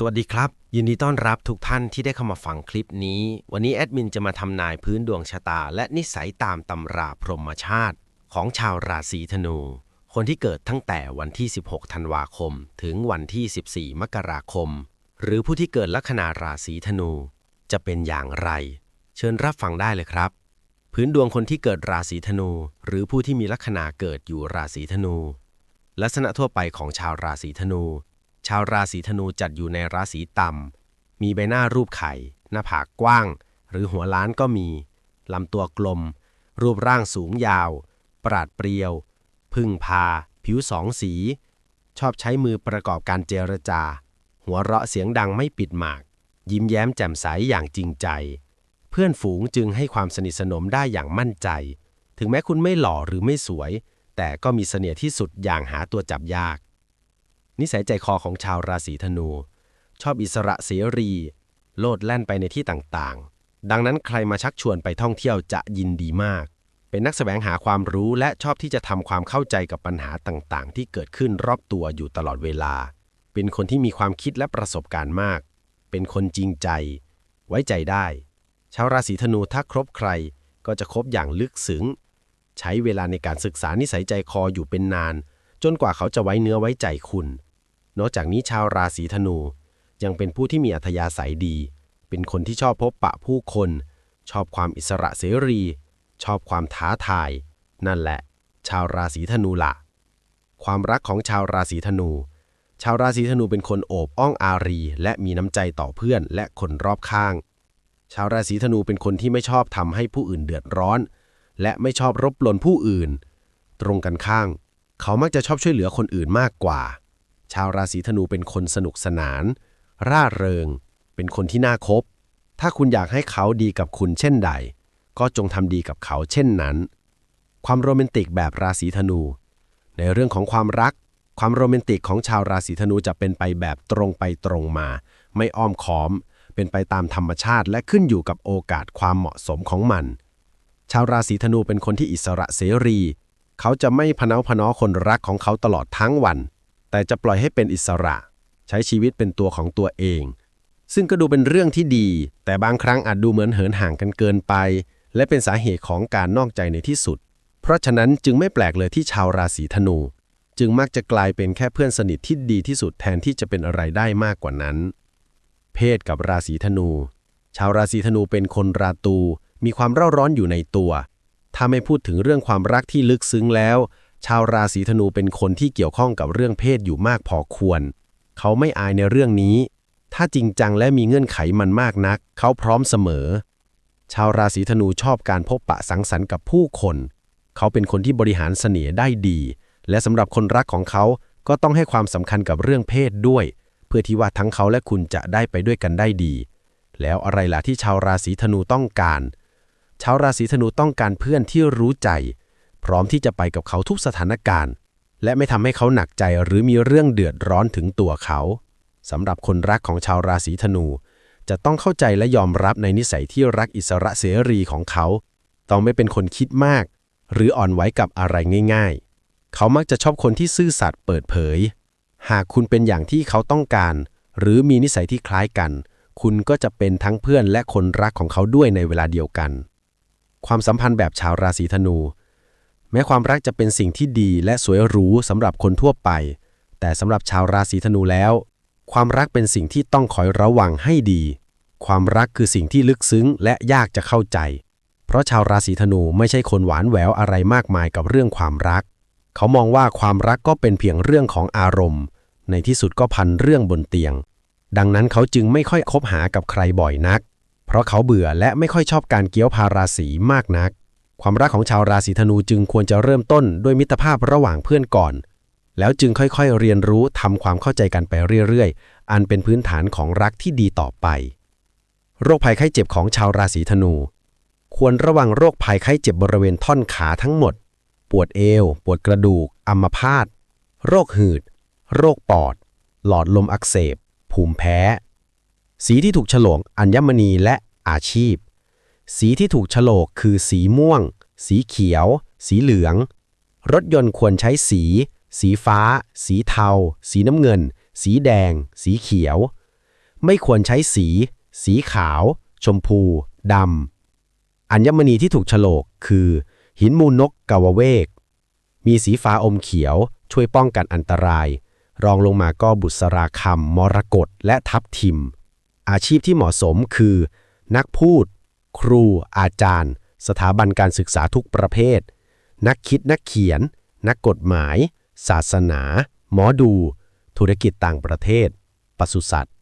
สวัสดีครับ ยินดีต้อนรับทุกท่านที่ได้เข้ามาฟังคลิปนี้ วันนี้แอดมินจะมาทำนายพื้นดวงชะตา และนิสัยตามตำราพรหมชาติ ของชาวราศีธนู คนที่เกิดตั้งแต่วันที่ 16 ธันวาคม ถึงวันที่ 14 มกราคม หรือผู้ที่เกิดลัคนาราศีธนู จะเป็นอย่างไร เชิญรับฟังได้เลยครับ พื้นดวงคนที่เกิดราศีธนู หรือผู้ที่มีลัคนาเกิดอยู่ราศีธนู ลักษณะทั่วไปของชาวราศีธนู ชาวราศีธนูจัดอยู่ในราศีต่ำ มีใบหน้ารูปไข่ หน้าผากกว้าง หรือหัวล้านก็มี ลำตัวกลม รูปร่างสูงยาว ปราดเปรียว พึ่งพา ผิวสองสี ชอบใช้มือประกอบการเจรจา หัวเราะเสียงดังไม่ปิดหมาก ยิ้มแย้มแจ่มใสอย่างจริงใจ เพื่อนฝูงจึงให้ความสนิทสนมได้อย่างมั่นใจ ถึงแม้คุณไม่หล่อหรือไม่สวย แต่ก็มีเสน่ห์ที่สุดอย่างหาตัวจับยาก นิสัยใจคอของชาวราศีธนู ชอบอิสระเสรี โลดแล่นไปในที่ต่างๆ ดังนั้นใครมาชักชวนไปท่องเที่ยวจะยินดีมาก เป็นนักแสวงหาความรู้และชอบที่จะทำความเข้าใจกับปัญหาต่างๆ ที่เกิดขึ้นรอบตัวอยู่ตลอดเวลา เป็นคนที่มีความคิดและประสบการณ์มาก เป็นคนจริงใจ ไว้ใจได้ ชาวราศีธนูถ้าครบใครก็จะคบอย่างลึกซึ้งใช้เวลาในการศึกษานิสัยใจคออยู่เป็นนาน จนกว่าเขาจะไว้เนื้อไว้ใจคุณ นอกจากนี้ชาวราศีธนู ยังเป็นผู้ที่มีอัธยาศัยดี เป็นคนที่ชอบพบปะผู้คน ชอบความอิสระเสรี ชอบความท้าทาย นั่นแหละ ชาวราศีธนูละความรักของชาวราศีธนู ชาวราศีธนูเป็นคนโอบอ้องอารี และมีน้ำใจต่อเพื่อนและคนรอบข้าง ชาวราศีธนูเป็นคนที่ไม่ชอบทำให้ผู้อื่นเดือดร้อน และไม่ชอบรบกวนผู้อื่น ตรงกันข้าง เขามักจะชอบช่วยเหลือคนอื่นมากกว่า ชาวราศีธนูเป็นคนสนุกสนาน ร่าเริง เป็นคนที่น่าคบ ถ้าคุณอยากให้เขาดีกับคุณเช่นใด ก็จงทำดีกับเขาเช่นนั้น ความโรแมนติกแบบราศีธนู ในเรื่องของความรัก ความโรแมนติกของชาวราศีธนูจะเป็นไปแบบตรงไปตรงมา ไม่อ้อมค้อม เป็นไปตามธรรมชาติและขึ้นอยู่กับโอกาสความเหมาะสมของมัน ชาวราศีธนูเป็นคนที่อิสระเสรี เขาจะไม่พเนาพนอคนรักของเขาตลอดทั้งวัน แต่จะปล่อยให้เป็นอิสระ ใช้ชีวิตเป็นตัวของตัวเอง ซึ่งก็ดูเป็นเรื่องที่ดี แต่บางครั้งอาจดูเหมือนเหินห่างกันเกินไป และเป็นสาเหตุของการนอกใจในที่สุด เพราะฉะนั้นจึงไม่แปลกเลยที่ชาวราศีธนู จึงมักจะกลายเป็นแค่เพื่อนสนิทที่ดีที่สุดแทนที่จะเป็นอะไรได้มากกว่านั้น เพศกับราศีธนู ชาวราศีธนูเป็นคนราตู มีความเร่าร้อนอยู่ในตัว ถ้าไม่พูดถึงเรื่องความรักที่ลึกซึ้งแล้ว ชาวราศีธนูเป็นคนที่เกี่ยวข้องกับเรื่องเพศอยู่มากพอควร เขาไม่อายในเรื่องนี้ ถ้าจริงจังและมีเงื่อนไขมันมากนัก เขาพร้อมเสมอ ชาวราศีธนูชอบการพบปะสังสรรค์กับผู้คน เขาเป็นคนที่บริหารเสน่ห์ได้ดี และสำหรับคนรักของเขาก็ต้องให้ความสำคัญกับเรื่องเพศด้วย เพื่อที่ว่าทั้งเขาและคุณจะได้ไปด้วยกันได้ดี แล้วอะไรล่ะที่ชาวราศีธนูต้องการ ชาวราศีธนูต้องการเพื่อนที่รู้ใจ พร้อมที่จะไปกับเขาทุกสถานการณ์ และไม่ทำให้เขาหนักใจหรือมีเรื่องเดือดร้อนถึงตัวเขาสำหรับคนรักของชาวราศีธนู จะต้องเข้าใจและยอมรับในนิสัยที่รักอิสระเสรีของเขา ต้องไม่เป็นคนคิดมาก หรืออ่อนไหวกับอะไรง่าย ๆ เขามักจะชอบคนที่ซื่อสัตย์เปิดเผย หากคุณเป็นอย่างที่เขาต้องการ หรือมีนิสัยที่คล้ายกัน คุณก็จะเป็นทั้งเพื่อนและคนรักของเขาด้วยในเวลาเดียวกัน ความสัมพันธ์แบบชาวราศีธนู แม้ความรักจะเป็นสิ่งที่ดีและสวยหรูสำหรับคนทั่วไป แต่สำหรับชาวราศีธนูแล้ว ความรักเป็นสิ่งที่ต้องคอยระวังให้ดี ความรักคือสิ่งที่ลึกซึ้งและยากจะเข้าใจ เพราะชาวราศีธนูไม่ใช่คนหวานแหววอะไรมากมายกับเรื่องความรัก เขามองว่าความรักก็เป็นเพียงเรื่องของอารมณ์ ในที่สุดก็พันเรื่องบนเตียง ดังนั้นเขาจึงไม่ค่อยคบหากับใครบ่อยนัก เพราะเขาเบื่อและไม่ค่อยชอบการเกี้ยวพาราศีมากนัก ความรักของชาวราศีธนูจึงควรจะเริ่มต้นด้วยมิตรภาพระหว่างเพื่อนก่อน แล้วจึงค่อยๆเรียนรู้ทำความเข้าใจกันไปเรื่อยๆ อันเป็นพื้นฐานของรักที่ดีต่อไป โรคภัยไข้เจ็บของชาวราศีธนู ควรระวังโรคภัยไข้เจ็บบริเวณท่อนขาทั้งหมด ปวดเอว ปวดกระดูก อัมพาต โรคหืด โรคปอด หลอดลมอักเสบ ภูมิแพ้ สีที่ถูกฉลกอัญมณีและอาชีพ สีที่ถูกฉลกคือสีม่วง สีเขียว สีเหลือง รถยนต์ควรใช้สี สีฟ้า สีเทา สีน้ำเงิน สีแดง สีเขียว ไม่ควรใช้สี สีขาว ชมพูดำ อัญมณีที่ถูกฉลกคือ หินมูลนกกาวเวก มีสีฟ้าอมเขียว ช่วยป้องกันอันตราย รองลงมาก็บุษราคำมรกตและทับทิม อาชีพที่เหมาะสมคือ นักพูด ครู อาจารย์ สถาบันการศึกษาทุกประเภท นักคิดนักเขียน นักกฎหมาย ศาสนา หมอดู ธุรกิจต่างประเทศปศุสัตว์